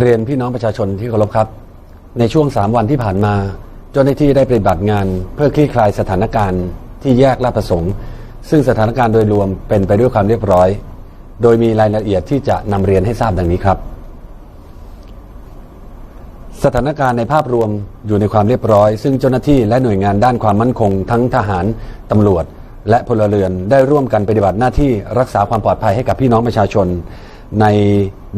เรียนพี่น้องประชาชนที่เคารพครับ ในช่วง 3 วันที่ผ่านมา เจ้าหน้าที่ได้ปฏิบัติงาน เพื่อคลี่คลายสถานการณ์ที่แยกลาดประสงค์ ซึ่งสถานการณ์โดยรวมเป็นไปด้วยความเรียบร้อย โดยมีรายละเอียดที่จะนำเรียนให้ทราบดังนี้ครับ สถานการณ์ในภาพรวมอยู่ในความเรียบร้อย ซึ่งเจ้าหน้าที่และหน่วยงานด้านความมั่นคง ทั้งทหารตำรวจ และพลเรือนได้ร่วมกันปฏิบัติหน้าที่รักษาความปลอดภัยให้กับพี่น้องประชาชน ใน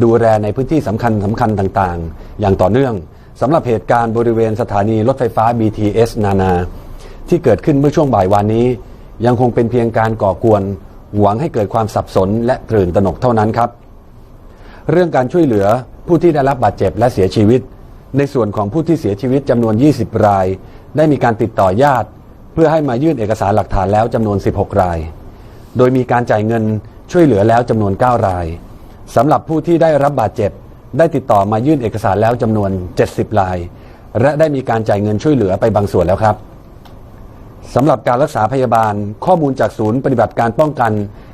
ดูแลในพื้นที่สำคัญสำคัญต่างๆ อย่างต่อเนื่องสำหรับเหตุการณ์บริเวณสถานีรถไฟฟ้า BTS นานา ที่เกิดขึ้นเมื่อช่วงบ่ายวานนี้ ยังคงเป็นเพียงการก่อกวน หวังให้เกิดความสับสนและตื่นตระหนกเท่านั้นครับ เรื่องการช่วยเหลือผู้ที่ได้รับบาดเจ็บและเสียชีวิต ในส่วนของผู้ที่เสียชีวิตจำนวน 20 ราย ได้มีการติดต่อญาติ เพื่อให้มายื่นเอกสารหลักฐานแล้วจำนวน 16 ราย โดยมีการจ่ายเงินช่วยเหลือแล้วจำนวน 9 ราย สำหรับผู้ที่ได้รับบาดเจ็บ ได้ติดต่อมายื่นเอกสารแล้วจำนวน 70ราย และได้มีการจ่ายเงินช่วยเหลือไปบางส่วนแล้วครับสำหรับการรักษาพยาบาล ข้อมูลจากศูนย์ปฏิบัติการป้องกัน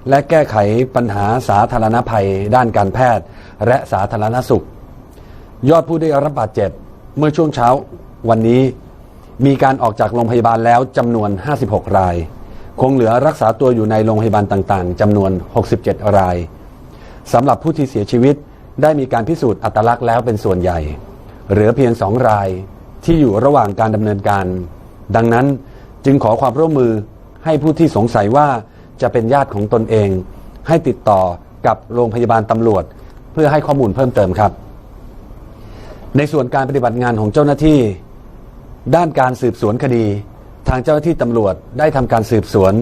และแก้ไขปัญหาสาธารณภัย ด้านการแพทย์ และสาธารณสุข ยอดผู้ได้รับบาดเจ็บ เมื่อช่วงเช้าวันนี้มีการออกจากโรงพยาบาลแล้วจำนวน 56 ราย คงเหลือรักษาตัวอยู่ในโรงพยาบาลต่างๆจำนวน 67 ราย สำหรับผู้ที่เสียชีวิตได้มีการพิสูจน์อัตลักษณ์แล้วเป็นส่วนใหญ่ เหลือเพียงสองรายที่อยู่ระหว่างการดำเนินการ ดังนั้นจึงขอความร่วมมือให้ผู้ที่สงสัยว่าจะเป็นญาติของตนเอง ให้ติดต่อกับโรงพยาบาลตำรวจ เพื่อให้ข้อมูลเพิ่มเติมครับ ในส่วนการปฏิบัติงานของเจ้าหน้าที่ ด้านการสืบสวนคดี ทางเจ้าหน้าที่ตำรวจได้ทำการสืบสวน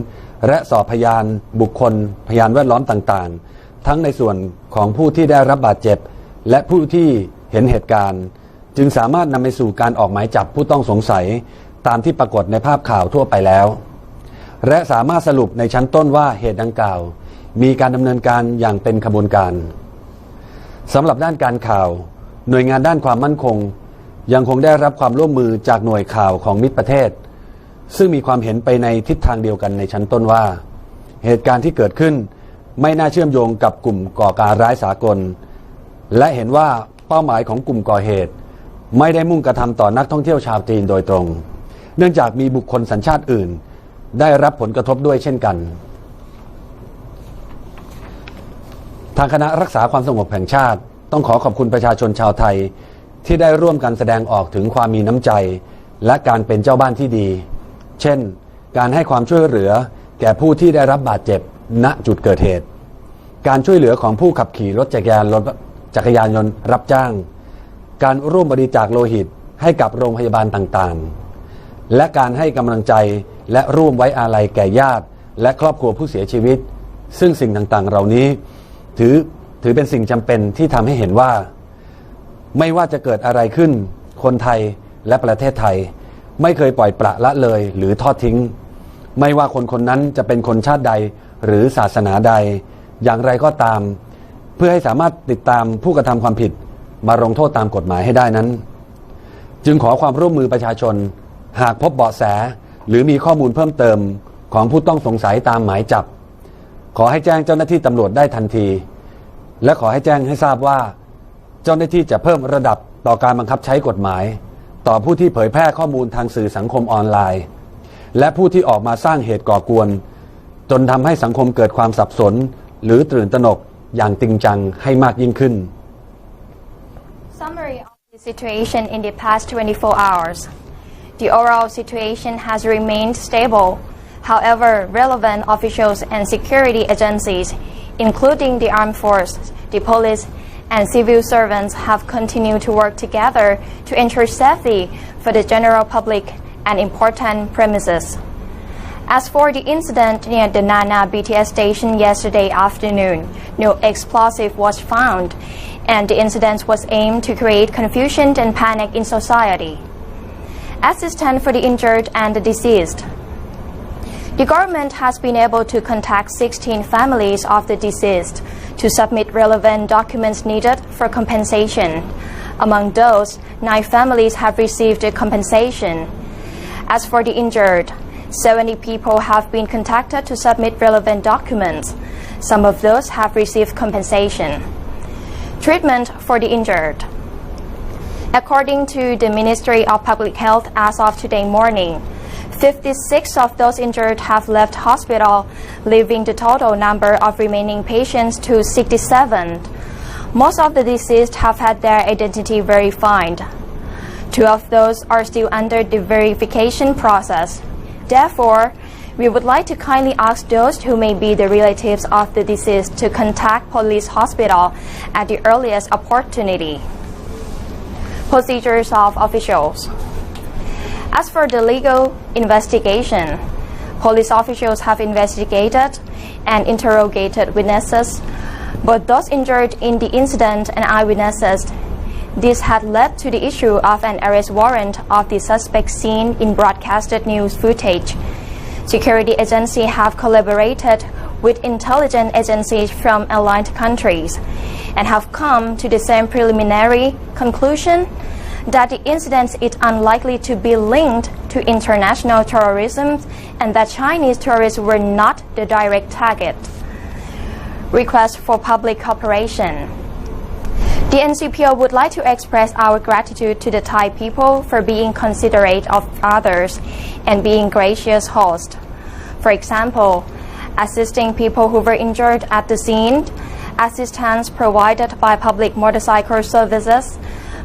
และสอบพยานบุคคล พยานแวดล้อมต่างๆ ทั้งในส่วนของผู้ที่ได้รับบาดเจ็บ และผู้ที่เห็นเหตุการณ์ จึงสามารถนำไปสู่การออกหมายจับผู้ต้องสงสัยตามที่ปรากฏในภาพข่าวทั่วไปแล้ว และสามารถสรุปในชั้นต้นว่าเหตุดังกล่าว มีการดำเนินการอย่างเป็นขบวนการสำหรับด้านการข่าว หน่วยงานด้านความมั่นคง ยังคงได้รับความร่วมมือจากหน่วยข่าวของมิตรประเทศ ซึ่งมีความเห็นไปในทิศทางเดียวกันในชั้นต้นว่า เหตุการณ์ที่เกิดขึ้น ไม่น่าเชื่อมโยงกับกลุ่มก่อการร้ายสากล และเห็นว่าเป้าหมายของกลุ่มก่อเหตุ ไม่ได้มุ่งกระทำต่อนักท่องเที่ยวชาวจีนโดยตรง เนื่องจากมีบุคคลสัญชาติอื่น ได้รับผลกระทบด้วยเช่นกัน ทางคณะรักษาความสงบแห่งชาติ ต้องขอขอบคุณประชาชนชาวไทยที่ได้ร่วมกันแสดงออกถึงความมีน้ำใจ และการเป็นเจ้าบ้านที่ดี เช่น การให้ความช่วยเหลือแก่ผู้ที่ได้รับบาดเจ็บ ณจุดเกิดเหตุ การช่วยเหลือของผู้ขับขี่รถจักรยานรถจักรยานยนต์รับจ้าง การร่วมบริจาคโลหิตให้กับโรงพยาบาลต่างๆ และการให้กำลังใจและร่วมไว้อาลัยแก่ญาติ และครอบครัวผู้เสียชีวิต ซึ่งสิ่งต่างๆ เหล่านี้ ถือถือเป็นสิ่งจำเป็นที่ทำให้เห็นว่า ไม่ว่าจะเกิดอะไรขึ้น คนไทยและประเทศไทย ไม่เคยปล่อยปละละเลยหรือทอดทิ้ง ไม่ว่าคนคนนั้นจะเป็นคนชาติใด หรือศาสนาใด อย่างไรก็ตาม เพื่อให้สามารถติดตามผู้กระทำความผิดมาลงโทษตามกฎหมายให้ได้นั้น จึงขอความร่วมมือประชาชน หากพบเบาะแสหรือมีข้อมูลเพิ่มเติมของผู้ต้องสงสัยตามหมายจับ ขอให้แจ้งเจ้าหน้าที่ตำรวจได้ทันที และขอให้แจ้งให้ทราบว่า เจ้าหน้าที่จะเพิ่มระดับต่อการบังคับใช้กฎหมาย ต่อผู้ที่เผยแพร่ข้อมูลทางสื่อสังคมออนไลน์ และผู้ที่ออกมาสร้างเหตุก่อกวน จนทำให้สังคมเกิดความสับสน หรือตื่นตระหนกอย่างจริงจังให้มากยิ่งขึ้น Summary of the situation in the past 24 hours. The overall situation has remained stable. However, relevant officials and security agencies, including the armed forces, the police, and civil servants, have continued to work together to ensure safety for the general public and important premises. As for the incident near the Nana BTS station yesterday afternoon, no explosive was found, and the incident was aimed to create confusion and panic in society. Assistance for the injured and the deceased. The government has been able to contact 16 families of the deceased to submit relevant documents needed for compensation. Among those, nine families have received compensation. As for the injured, 70 people have been contacted to submit relevant documents. Some of those have received compensation. Treatment for the injured. According to the Ministry of Public Health as of today morning, 56 of those injured have left hospital, leaving the total number of remaining patients to 67. Most of the deceased have had their identity verified. Two of those are still under the verification process. Therefore, we would like to kindly ask those who may be the relatives of the deceased to contact police hospital at the earliest opportunity. Procedures of officials. As for the legal investigation, police officials have investigated and interrogated witnesses, both those injured in the incident and eyewitnesses. This had led to the issue of an arrest warrant of the suspect seen in broadcasted news footage. Security agencies have collaborated with intelligence agencies from aligned countries and have come to the same preliminary conclusion that the incident is unlikely to be linked to international terrorism and that Chinese tourists were not the direct target. Request for public cooperation. The NCPO would like to express our gratitude to the Thai people for being considerate of others and being gracious hosts. For example, assisting people who were injured at the scene, assistance provided by public motorcycle services,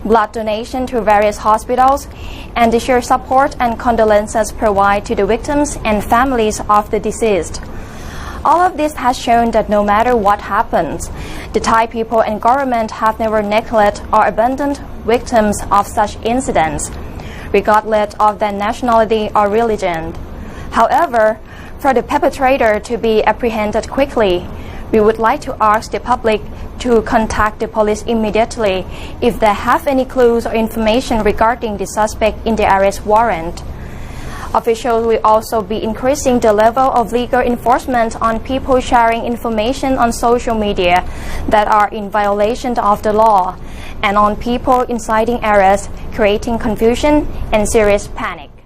blood donation to various hospitals, and the sheer support and condolences provided to the victims and families of the deceased. All of this has shown that no matter what happens, the Thai people and government have never neglected or abandoned victims of such incidents, regardless of their nationality or religion. However, for the perpetrator to be apprehended quickly, we would like to ask the public to contact the police immediately if they have any clues or information regarding the suspect in the arrest warrant. Officials will also be increasing the level of legal enforcement on people sharing information on social media that are in violation of the law and on people inciting errors, creating confusion and serious panic.